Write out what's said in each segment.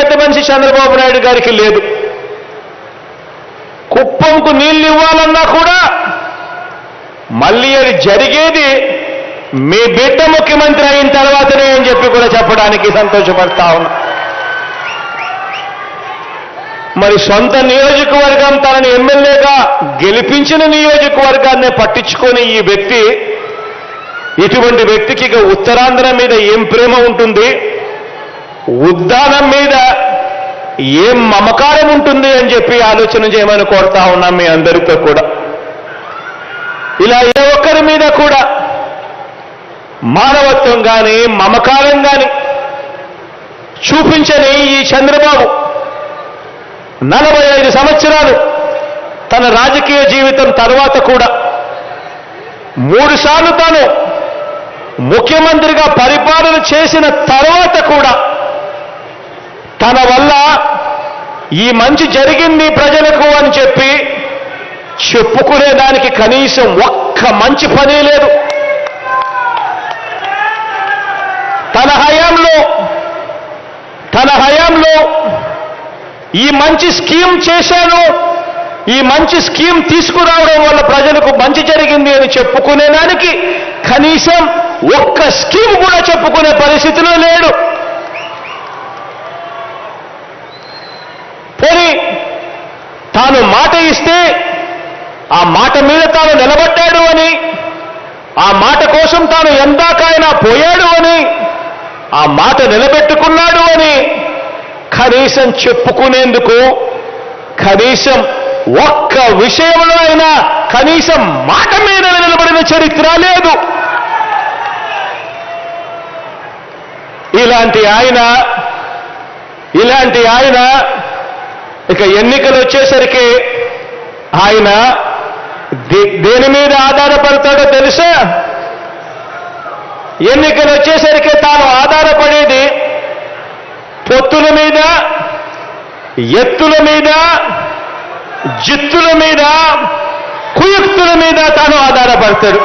పెద్ద మనిషి చంద్రబాబు నాయుడు గారికి లేదు. కుప్పంకు నీళ్ళు ఇవ్వాలన్నా కూడా మళ్ళీ అది జరిగేది మీ బిడ్డ ముఖ్యమంత్రి అయిన తర్వాతనే అని చెప్పి కూడా చెప్పడానికి సంతోషపడతా ఉన్నా. మరి సొంత నియోజకవర్గం తనని ఎమ్మెల్యేగా గెలిపించిన నియోజకవర్గాన్ని పట్టించుకొని ఈ వ్యక్తి ఇటువంటి వ్యక్తికి ఇక ఉత్తరాంధ్ర మీద ఏం ప్రేమ ఉంటుంది? ఉద్దానం మీద ఏం మమకారం ఉంటుంది అని చెప్పి ఆలోచన చేయమని కోరుతా ఉన్నాం మీ అందరితో కూడా. ఇలా ఏ ఒక్కరి మీద కూడా మానవత్వం కానీ మమకారం కానీ చూపించని ఈ చంద్రబాబు నలభై ఐదు సంవత్సరాలు తన రాజకీయ జీవితం తర్వాత కూడా మూడు సార్లు తాను ముఖ్యమంత్రిగా పరిపాలన చేసిన తర్వాత కూడా మన వల్ల ఈ మంచి జరిగింది ప్రజలకు అని చెప్పి చెప్పుకునేదానికి కనీసం ఒక్క మంచి పని లేదు. తన హయాంలో తన హయాంలో ఈ మంచి స్కీమ్ చేశాను ఈ మంచి స్కీమ్ తీసుకురావడం వల్ల ప్రజలకు మంచి జరిగింది అని చెప్పుకునేదానికి కనీసం ఒక్క స్కీమ్ కూడా చెప్పుకునే పరిస్థితిలో లేడు పోనీ తాను మాట ఇస్తే ఆ మాట మీద తాను నిలబడ్డాడు అని ఆ మాట కోసం తాను ఎందాకైనా పోయాడు అని ఆ మాట నిలబెట్టుకున్నాడు అని కనీసం చెప్పుకునేందుకు కనీసం ఒక్క విషయంలో అయినా కనీసం మాట మీద నిలబడిన చరిత్ర లేదు. ఇలాంటి ఆయన ఇలాంటి ఆయన ఇక ఎన్నికలు వచ్చేసరికి ఆయన దే- దేని మీద ఆధారపడతాడో తెలుసా? ఎన్నికలు వచ్చేసరికి తాను ఆధారపడేది పొత్తుల మీద ఎత్తుల మీద జిత్తుల మీద కుయుక్తుల మీద తాను ఆధారపడతాడు.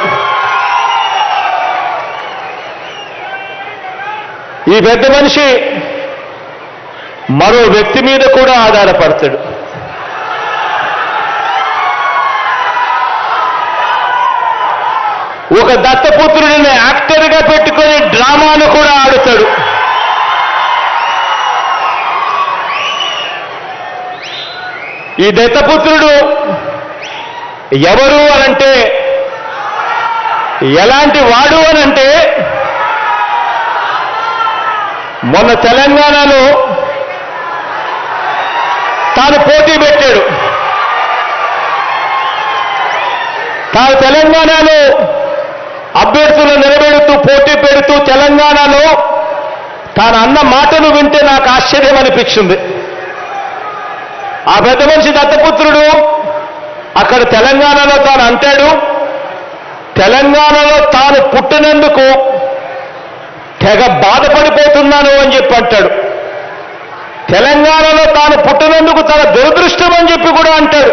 ఈ పెద్ద మనిషి మరో వ్యక్తి మీద కూడా ఆధారపడతాడు. ఒక దత్తపుత్రుడిని యాక్టర్గా పెట్టుకొని డ్రామాను కూడా ఆడుతాడు. ఈ దత్తపుత్రుడు ఎవరు అనంటే ఎలాంటి వాడు అనంటే మొన్న తెలంగాణలో తాను పోటీ పెట్టాడు తాను తెలంగాణలో అభ్యర్థులు నిలబెడుతూ పోటీ పెడుతూ తెలంగాణలో తాను అన్న మాటలు వింటే నాకు ఆశ్చర్యం అనిపించింది. ఆ పెద్ద మనిషి దత్తపుత్రుడు అక్కడ తెలంగాణలో తాను అంటాడు తెలంగాణలో తాను పుట్టినందుకు తెగ బాధపడిపోతున్నాను అని చెప్పి అంటాడు. తెలంగాణలో తాను పుట్టినందుకు తన దురదృష్టం అని చెప్పి కూడా అంటాడు.